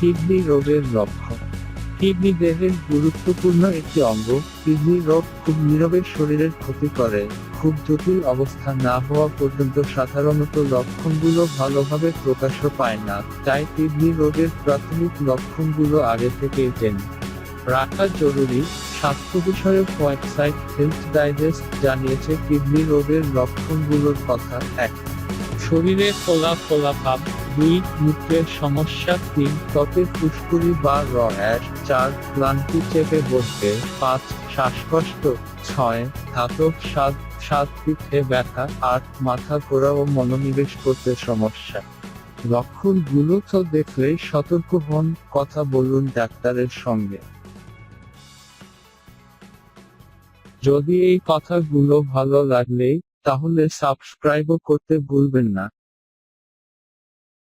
Kidney রোগের লক্ষণ। Kidney দেহের গুরুত্বপূর্ণ একটি অঙ্গ, কিডনি রোগ খুব নীরবে শরীরের ক্ষতি করে, খুব জটিল অবস্থা না হওয়া পর্যন্ত সাধারণত লক্ষণগুলো ভালোভাবে প্রকাশ্য পায় না, তাই কিডনি রোগের প্রাথমিক লক্ষণগুলো আগে থেকেই জেনে। রাখা জরুরি, স্বাস্থ্য বিষয়ক ওয়েবসাইট হেলথ ডাইজেস্ট জানিয়েছে কিডনি রোগের লক্ষণগুলোর কথা এক। শরীরে ফোলা ফোলা ভাব দুই মূত্রের সমস্যা তিন ত্বকের ফুসকুড়ি বা র অ্যাশ চার ক্লান্তি চেপে বসবে, পাঁচ শ্বাসকষ্ট, ছয় ধাতব সাত সাত পিঠে ব্যথা, আট মাথা ঘোরা ও মনোনিবেশ করতে সমস্যা। লক্ষণগুলো তো দেখলেই সতর্ক হন, কথা বলুন ডাক্তারের সঙ্গে। যদি এই কথাগুলো ভালো লাগলে তাহলে সাবস্ক্রাইবও করতে ভুলবেন না।